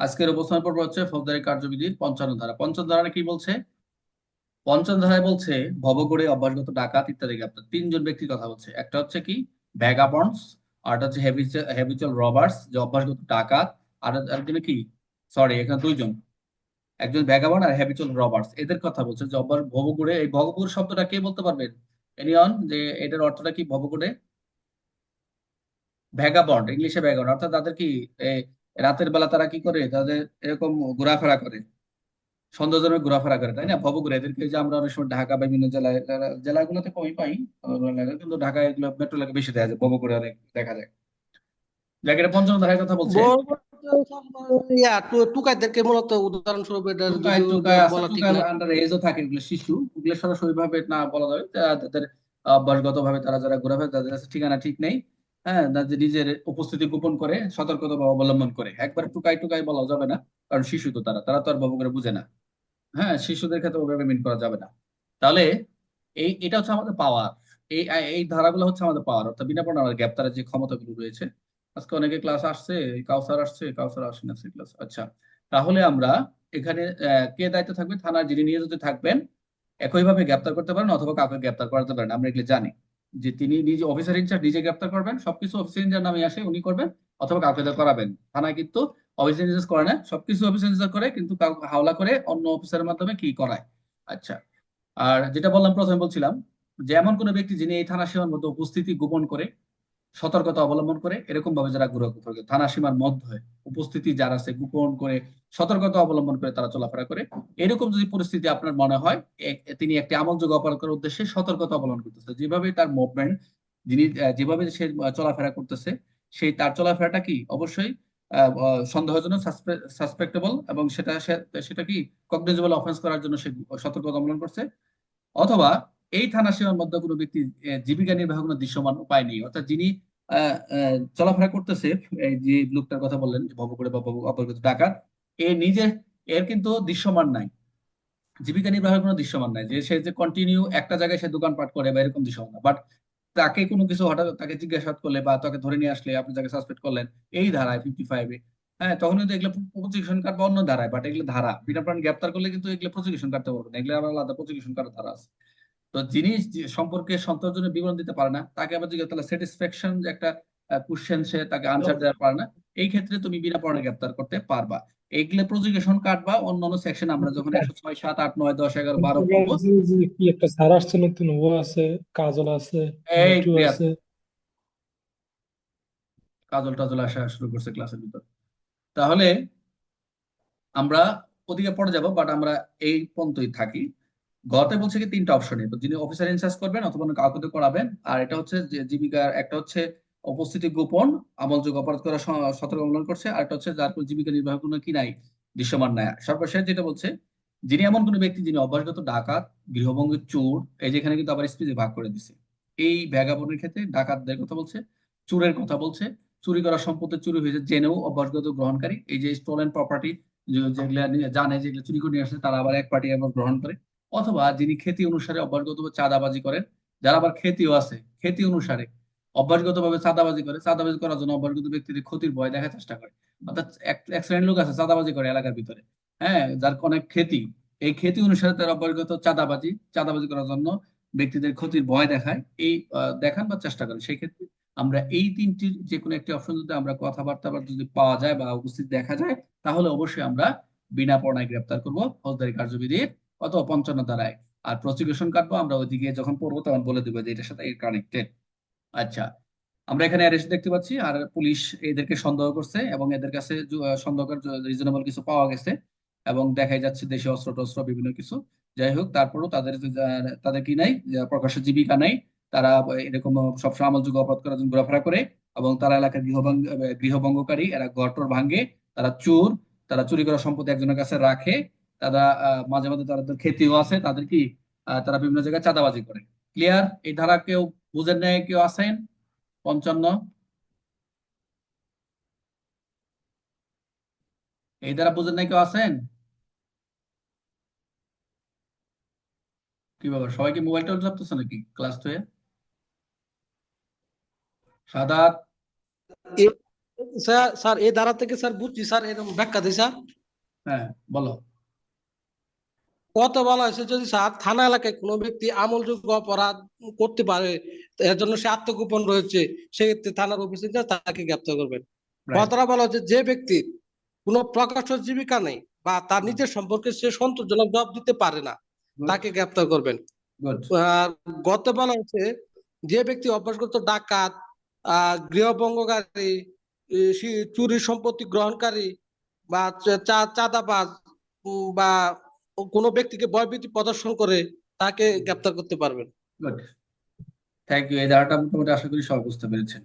আজকের অবস্থান পর্ব হচ্ছে ফৌজদারি কার্যবিধির পঞ্চান্ন ধারা। পঞ্চান্ন ধারা কি বলছে? পঞ্চান্ন ধারায় বলছে, ভবঘুরে অভ্যাসগত ডাকাত ইত্যাদি। গ্রেপ্তার তিনজন ব্যক্তির কথা বলছে। একটা হচ্ছে কি? ভ্যাগাবন্ডস, আর একটা হচ্ছে হ্যাবিচুয়াল রবার্স যে অভ্যাসগত ডাকাত। আর একজন কি? সরি এখানে দুইজন। একজন ভ্যাগাবন্ড আর হ্যাবিচুয়াল রবার্স এদের কথা বলছে যে অভ্যাস ভবঘুরে এই ভবঘুর শব্দটা কে বলতে পারবেন? এনিয়ন যে এটার অর্থটা কি ভবঘুরে? ভ্যাগাবন্ড ইংলিশে ভ্যাগাবন্ড অর্থাৎ তাদের কি রাতের বেলা তারা কি করে তাদের এরকম ঘোরাফেরা করে। সন্দেহজনক ঘোরাফেরা করে তাই না? ভবঘুরে এদেরকে যে আমরা অনেক সময় ঢাকা বা বিভিন্ন জেলায় জেলাগুলোতে কমই পাই কিন্তু ঢাকায় এগুলো মেট্রো এলাকায় বেশি দেখা যায় ভবঘুরে অনেক দেখা যায়। পঞ্চম ধারায় কথা বলছে। টুকাইদেরকে মূলত উদাহরণস্বরূপ এজও থাকে এগুলো শিশু। এগুলো সরাসরি ভাবে না বলা যাবে তাদের অভ্যাসগত ভাবে তারা যারা ঘোরাফেরা তাদের কাছে ঠিকানা ঠিক নেই। হ্যাঁ তাদের নিজের উপস্থিতি গোপন করে, সতর্কতা অবলম্বন করে। একবার টুকাই টুকাই বলা যাবে না, কারণ শিশু তো তারা তারা তো আর বাবু বুঝে না। হ্যাঁ শিশুদের ক্ষেত্রে ওভাবে মিন করা যাবে না। তাহলে এই, এটা হচ্ছে আমাদের পাওয়ার এই এই ধারাগুলো হচ্ছে আমাদের পাওয়ার অর্থাৎ বিনা পড়া গ্রেপ্তারের যে ক্ষমতাগুলো রয়েছে, আজকে অনেকে ক্লাস আসছে কাউসার আসছে কাউসার আসে না ক্লাস আচ্ছা তাহলে আমরা এখানে কে দায়িত্ব থাকবে? থানার যিনি নিয়োজিত থাকবেন, একইভাবে গ্রেপ্তার করতে পারেন অথবা কাউকে গ্রেপ্তার করাতে পারেন, আমরা এগুলো জানি। যে তিনি নিজে অফিসার ইনচার্জ নিজে গ্রেপ্তার করবেন, সবকিছু অফিসার ইনচার্জ নামে আসে উনি করবেন, অথবা কাউকে করাবেন। থানায় কিন্তু অফিসার ইনচার্জ করে না, সবকিছু অফিসার ইনচার্জ করে, কিন্তু হাওলা করে অন্য অফিসারের মাধ্যমে কি করায়। আচ্ছা আর যেটা বললাম, প্রথমে বলছিলাম যে এমন কোনো ব্যক্তি যিনি এই থানা সীমার মধ্যে উপস্থিতি গোপন করে সতর্কতা অবলম্বন করে এরকম ভাবে যারা ঘুরে থানা সীমার মধ্যে উপস্থিতি যারা আছে, গোপন করে সতর্কতা অবলম্বন করে তারা চলাফেরা করে। এরকম যদি পরিস্থিতি আপনার মনে হয় তিনি একটি আমলযোগ্য অপরাধ করার উদ্দেশ্যে সতর্কতা অবলম্বন করতেছে। যেভাবে তার মুভমেন্ট যিনি যেভাবে সে চলাফেরা করতেছে, সেই তার চলাফেরাটা কি অবশ্যই সন্দেহজনক সাসপেক্টেবল এবং সেটা সেটা কি কগনিজেবল অফেন্স করার জন্য সে সতর্কতা অবলম্বন করছে। অথবা এই থানা সীমার মধ্যে কোনো ব্যক্তি জীবিকা নির্বাহ কোনো দৃশ্যমান উপায় নেই। অর্থাৎ যিনি চলাফেরা করতেছে, এই যে লোকটার কথা বললেন, যে ভব করে বা অপরিচিত ডাকাত, এ নিজে, এর কিন্তু দৃশ্যমান নাই। জীবিকা নির্বাহের কোনো দৃশ্যমান নাই। যে সে যে কন্টিনিউ একটা জায়গায় সে দোকানপাট করে বা এরকম দৃশ্যমান না। বাট তাকে কোনো কিছু হঠাৎ তাকে জিজ্ঞাসাবাদ করলে বা তাকে ধরে নিয়ে আসলে আপনি তাকে সাসপেক্ট করলেন, এই ধারায় ফিফটি ফাইভে হ্যাঁ তখন কিন্তু এগুলো প্রসিকিউশন কার্ড বা অন্য ধারায় বাট এগুলো ধারা। বিনা প্রাণ গ্রেপ্তার করলে কিন্তু এগুলো প্রসিকিউশন কাটতে পারবে এগুলো আলাদা প্রসিকিউশন কার্ড ধারা আছে। তো যিনি সম্পর্কে সন্তোষজনক বিবরণ দিতে পারে না তাকে আবার জিজ্ঞাসা তাহলে স্যাটিসফ্যাকশন যে একটা কোশ্চেন সে তাকে আনসার দেওয়া পারে না এই ক্ষেত্রে তুমি বিনা পড়ানে গ্রেপ্তার করতে পারবা। এইগুলো প্রসিকিউশন কার্ড বা অন্যান্য সেকশন আমরা যখন একশো ছয় সাত আট নয় দশ এগারো বারো পড়ব। কি একটা আসছে নতুন ও আছে কাজল আছে কাজল টাজল আসা শুরু করছে ক্লাসের ভিতর। তাহলে আমরা ওদিকে পড়ে যাব বাট আমরা এই পর্যন্তই থাকি। গতে বলছে কি তিনটা অপশনে যিনি অফিসার ইনচার্জ করবেন অথবা কাউকে দিয়ে করাবেন। আর এটা হচ্ছে যে জীবিকার একটা হচ্ছে উপস্থিতি গোপন আমলযোগ্য অপরাধ করা সতর্ক অবলম্বন করছে। আর একটা হচ্ছে যার কোনো জীবিকা নির্বাহ কোনো কি নাই, দৃশ্যমান নাই। সর্বশেষ যেটা বলছে, যিনি এমন কোনো ব্যক্তি যিনি অভ্যাসগত ডাকাত গৃহভঙ্গের চোর, এই যেখানে কিন্তু আবার স্পিচে ভাগ করে দিছে। এই ভ্যাগাবনের ক্ষেত্রে ডাকাতদের কথা বলছে, চোরের কথা বলছে। চুরি করা সম্পত্তি চুরি হয়েছে জেনেও অভ্যাসগত গ্রহণকারী। এই যে স্টোলেন প্রপার্টি যেগুলো জানে যেগুলো চুরি করে নিয়ে আসে, তারা আবার এক পার্টি আবার গ্রহণ করে। অথবা যিনি খ্যাতি অনুসারে অভ্যাসগত চাঁদাবাজি করেন, যারা আবার খ্যাতিও আছে খ্যাতি অনুসারে অভ্যাসগত ভাবে চাঁদাবাজি করে, চাঁদাবাজি করার জন্য অভ্যাসগত ব্যক্তিদের ক্ষতির ভয় দেখার চেষ্টা করে। অর্থাৎ এক লোক আছে, চাঁদাবাজি করে এলাকার ভিতরে। হ্যাঁ যার অনেক খ্যাতি এই খ্যাতি অনুসারে তার অভ্যাসগত চাঁদাবাজি চাঁদাবাজি করার জন্য ব্যক্তিদের ক্ষতির ভয় দেখায়, এই দেখান বা চেষ্টা করে। সেই ক্ষেত্রে আমরা এই তিনটির যে কোনো একটি অপশন যদি আমরা কথাবার্তা যদি পাওয়া যায় বা উপস্থিত দেখা যায়, তাহলে অবশ্যই আমরা বিনা পড়ায় গ্রেপ্তার করব। ফৌজদারি কার্যবিধির অথবা পঞ্চান্ন ধারায় আর প্রসিকিউশন কাটবো, আমরা ওইদিকে যখন পড়ব তখন বলে দেবো যে এটার সাথে কানেক্টেড আচ্ছা আমরা এখানে অ্যারেস্ট দেখতে পাচ্ছি, আর পুলিশ এদেরকে সন্দেহ করছে এবং এদের কাছে সন্দেহকর রিজনেবল কিছু পাওয়া গেছে এবং দেখাই যাচ্ছে দেশে অস্ত্র টস্ত্র বিভিন্ন কিছু। যাই হোক, তারপরেও তাদের তাদের কি নাই? প্রকাশ্য জীবিকা নাই। তারা এরকম সবসময় আমলযোগ্য অপরাধ করার জন্য ঘোরাফেরা করে এবং তারা এলাকার গৃহভঙ্গ গৃহভঙ্গকারী, এরা ঘরটর ভাঙে তারা চোর, তারা চুরি করা সম্পত্তি একজনের কাছে রাখে তারা মাঝে মাঝে তাদের খ্যাতিও আছে তাদের কি তারা বিভিন্ন জায়গায় চাঁদাবাজি করে। ক্লিয়ার এই ধারা কেউ বুঝেন নাই কেউ আছেন পঞ্চান্ন। এই ধারা বুঝেন নাই কেউ আছেন কি ব্যাপার? সবাই কি মোবাইল টোবাইল চাপতেছে নাকি ক্লাস সাদাত? স্যার স্যার এই ধারা থেকে স্যার বুঝছি স্যার এরকম ব্যাখ্যা দিই স্যার। হ্যাঁ বলো। কত বলা হয়েছে যদি থানা এলাকায় কোনো ব্যক্তি আমলযোগ্য অপরাধ করতে পারে এর জন্য সে আত্মগোপন রয়েছে সেক্ষেত্রে থানার অফিসে তাকে গ্রেপ্তার করবেন। কথাটা বলা হচ্ছে যে ব্যক্তি কোনো প্রকাশ্য জীবিকা নেই বা তার নিজের সম্পর্কে সে সন্তোষজনক জবাব দিতে পারে না তাকে গ্রেপ্তার করবেন। আর গত বলা হচ্ছে যে ব্যক্তি অভ্যাসগত ডাকাত আহ গৃহভঙ্গকারী চুরি সম্পত্তি গ্রহণকারী বা চাঁদাবাজ বা কোনো ব্যক্তিকে ভয়ভীতি প্রদর্শন করে তাকে গ্রেপ্তার করতে পারবেন। থ্যাংক ইউ এই ধারাটা মোটামুটি আশা করি সব বুঝতে পেরেছেন।